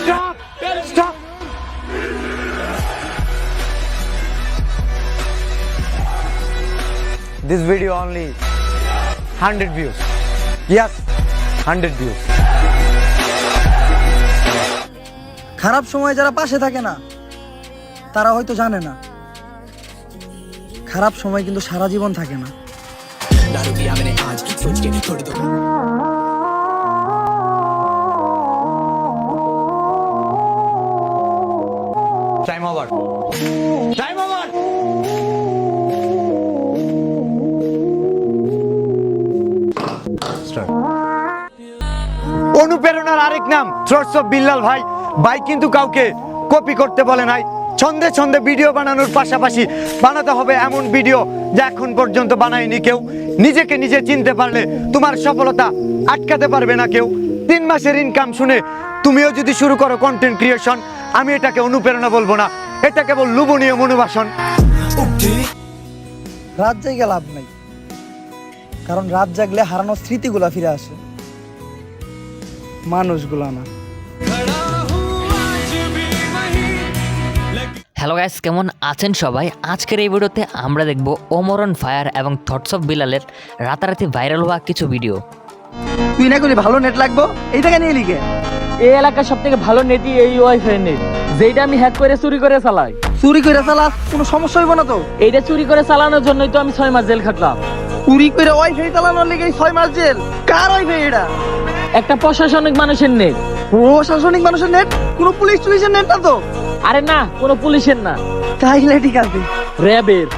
Stop! Stop! This video only 100 views. Yes, 100 views. খারাপ সময় যারা পাশে থাকে না তারা হয়তো জানে না খারাপ সময় কিন্তু সারা জীবন থাকে না दारू पिया मैंने आज सोच के छोड़ दो Time over. Time over. Start. অনুপ্রেরণার আরেক নাম থ্রটস অফ বিল্লাল ভাই ভাই কিন্তু কাউকে কপি করতে বলে নাই ছন্দে ছন্দে ভিডিও বানানোর পাশাপাশি বানাতে হবে এমন ভিডিও যা এখন পর্যন্ত বানায়নি কেউ। নিজেকে নিজে চিনতে পারলে তোমার সফলতা আটকাতে পারবে না কেউ। তিন মাসের ইনকাম শুনে তুমিও যদি শুরু করো কন্টেন্ট ক্রিয়েশন আমি এটাকে অনুপ্রেরণা বলব না। এটা কেবল লুবনীয় মনোবাসন। রাত জায়গা লাভ নাই। কারণ রাত জাগলে হারানোর স্মৃতিগুলা ফিরে আসে। মানুষগুলা না। হ্যালো গাইস কেমন আছেন সবাই? আজকের এই ভিডিওতে আমরা দেখব ওমরন ফায়ার এবং থটস অফ বিলালের রাতারাতি ভাইরাল হওয়া কিছু ভিডিও তুই না করলি ভালো নেট লাগবো? এই টাকা নিয়ে লিখে এই এলাকার সব থেকে ভালো নেটই এই ওয়াইফাই নেট যেটা আমি হ্যাক করে চুরি করে চালাই। চুরি করে চালাস? কোনো সমস্যা হইব না তো। এইটা চুরি করে চালানোর জন্যই তো আমি ছয় মাস জেল খাটলাম। চুরি করে ওয়াইফাই চালানোর লেগে ছয় মাস জেল? কার ওয়াইফাই এটা? একটা প্রশাসনিক মানুষের নেট প্রশাসনিক মানুষের নেট কোনো পুলিশ টুলিশের নেট না তো? আরে না কোনো পুলিশের না। তাইলে ঠিক আছে। র্যাবের।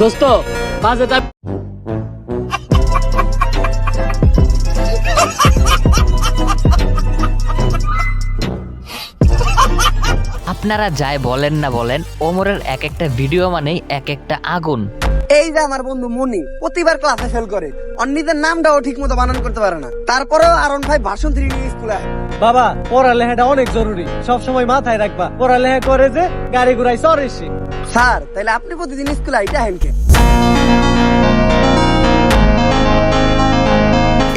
দোস্ত বাজেটা আপনারা যাই বলেন না বলেন ওমরের এক একটা ভিডিও মানেই এক একটা আগুন। এই যে আমার বন্ধু মনি প্রতিবার ক্লাসে ফেল করে। অন্যদের নামটাও ঠিক মতো বানান করতে পারে না। তারপরেও আরন ভাই ভাষণ থ্রি নিয়ে স্কুলে আসে। বাবা পড়ালেখাটা অনেক জরুরি। সব সময় মাথায় রাখবা পড়ালেখা করে যে গাড়ি ঘুরাই চড়ে সে। স্যার তাহলে আপনি প্রতিদিন স্কুলে আইটা হেনকে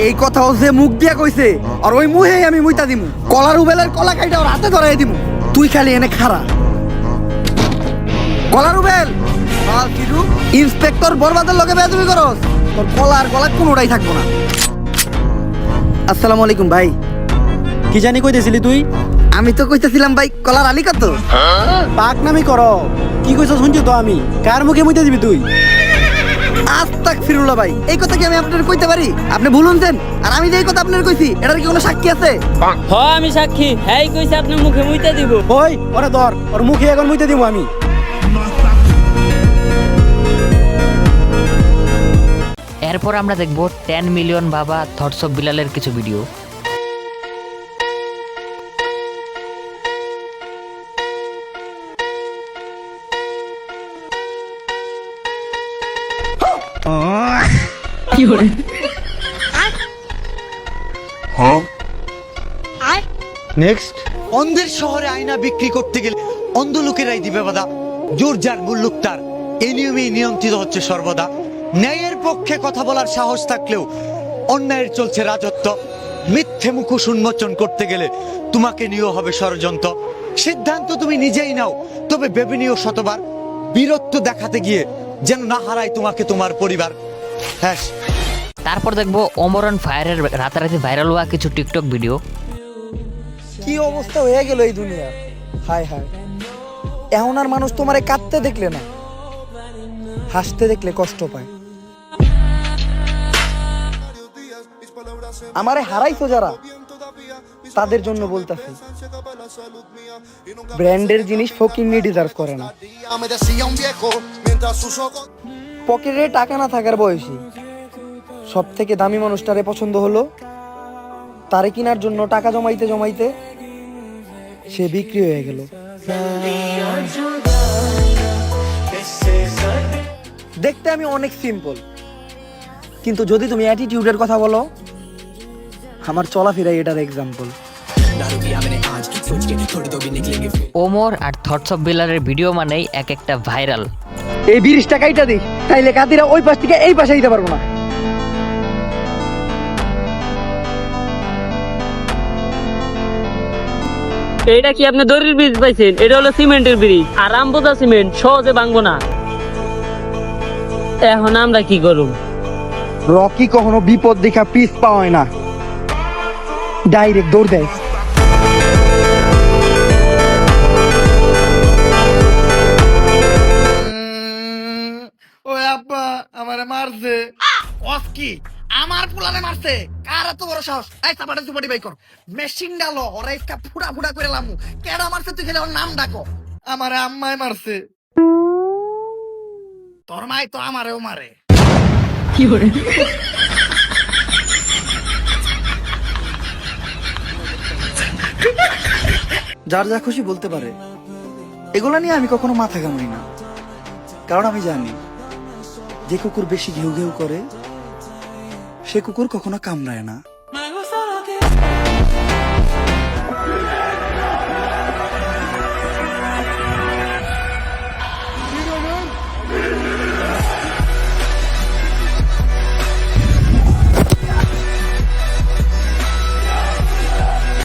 এই কথা ও যে মুখ দিয়া কইছে আর ওই মুহে আমি মুইতা দিমু। কলার উবেলের কলা কাইটা ওর হাতে ধরাই দিমু। তুই খালি এনে খারা কলার উবেল! ইন্সপেক্টর বরবাদের লগে বেয়াদবি করস। তোর কলা আর গলা কোনোটাই থাকব না। আসসালামু আলাইকুম ভাই। কি জানি কইতেছিলি তুই? আমি তো কইতেছিলাম ভাই কলার আলী কত? পাক নামি কর। কি কইছ শুনছি তো আমি? কার মুখে মুইতে দিবি তুই? আজ তাক ফিরুল্লাহ ভাই এই কথা কি আমি আপনার কইতে পারি? আপনি ভুল শুনছেন। আর আমি যে এই কথা আপনার কইছি এটার কি কোনো সাক্ষী আছে? হ আমি সাক্ষী। হ্যাঁ কইছে আপনি মুখে মুইতে দিব। ওই ওরে ধর ওর মুখে এখন মুইতে দিব আমি। এরপর আমরা দেখব টেন মিলিয়ন বাবা থটস অফ বিলালের কিছু ভিডিও নেক্সট অন্ধের শহরে আয়না বিক্রি করতে গেলে অন্ধ লোকেরাই দিবে বাধা জোর যার মুল্লুক তার। এই নিয়মেই নিয়ন্ত্রিত হচ্ছে সর্বদা। ন্যায়ের পক্ষে কথা বলার সাহস থাকলেও অন্যায়ের চলছে রাজত্ব। মিথ্যে মুখোশ উন্মোচন করতে গেলে তোমাকে নিয়েও হবে ষড়যন্ত্র। সিদ্ধান্ত তুমি নিজেই নাও তবে ভেবে নিও শতবার। বীরত্ব দেখাতে গিয়ে যেন না হারায় তোমাকে তোমার পরিবার। হ্যাঁ তারপর দেখব ওমরন ফায়ারের রাতারাতি ভাইরাল হওয়া কিছু টিকটক ভিডিও। কি অবস্থা হয়ে গেল এই দুনিয়া? হায় হায়। এখন আর মানুষ তোমারে কাঁদতে দেখলে না। হাসতে দেখলে কষ্ট পায়। আমারে হারাইছো যারা, তাদের জন্য বলতেছি। ব্র্যান্ডের জিনিস ফকিন্নি ডিজার্ভ করে না। পকেটে টাকা না থাকার বয়সী সব থেকে দামি মানুষটারে পছন্দ হলো, তারে কেনার জন্য টাকা জমাইতে জমাইতে সে বিক্রি হয়ে গেল। দেখতে আমি অনেক সিম্পল কিন্তু যদি তুমি অ্যাটিটিউডের কথা বলো আমার চলাফেরাই এটার এক্সাম্পল ওমর আর থটস অফ বিলারের ভিডিও মানেই এক একটা ভাইরাল এই বিরিশ টাকাইটা দিই তাইলে কাদিরা ওই পাশ থেকে এই পাশে দিতে পারব না। এটা কি আপনি দড়ির ব্রিজ পাইছেন? এটা হলো সিমেন্টের ব্রিজ আর আমবোজা সিমেন্ট সহজে ভাঙবো না। এখন আমরা কি করব? রকি কখনো বিপদ দেখা পিস পাওয়ায় না। ডাইরেক্ট দৌড় দেয়। ওই আব্বা আমারে মারছে। অস কি? আমার পুলানে মারছে। কার এত বড় সাহস? এই সাপাটা সুপাটি বাই কর। মেশিন ডালো ওরা ইসকা ফুড়া ফুড়া করে লামু। কেডা মারছে তুই খেলে ওর নাম ডাকো। আমারে আম্মাই মারছে। তোর মাই তো আমারেও মারে। যার যা খুশি বলতে পারে। এগুলো নিয়ে আমি কখনো মাথা ঘামাই না। কারণ আমি জানি, যে কুকুর বেশি ঘেউ ঘেউ করে, সে কুকুর কখনো কামড়ায় না।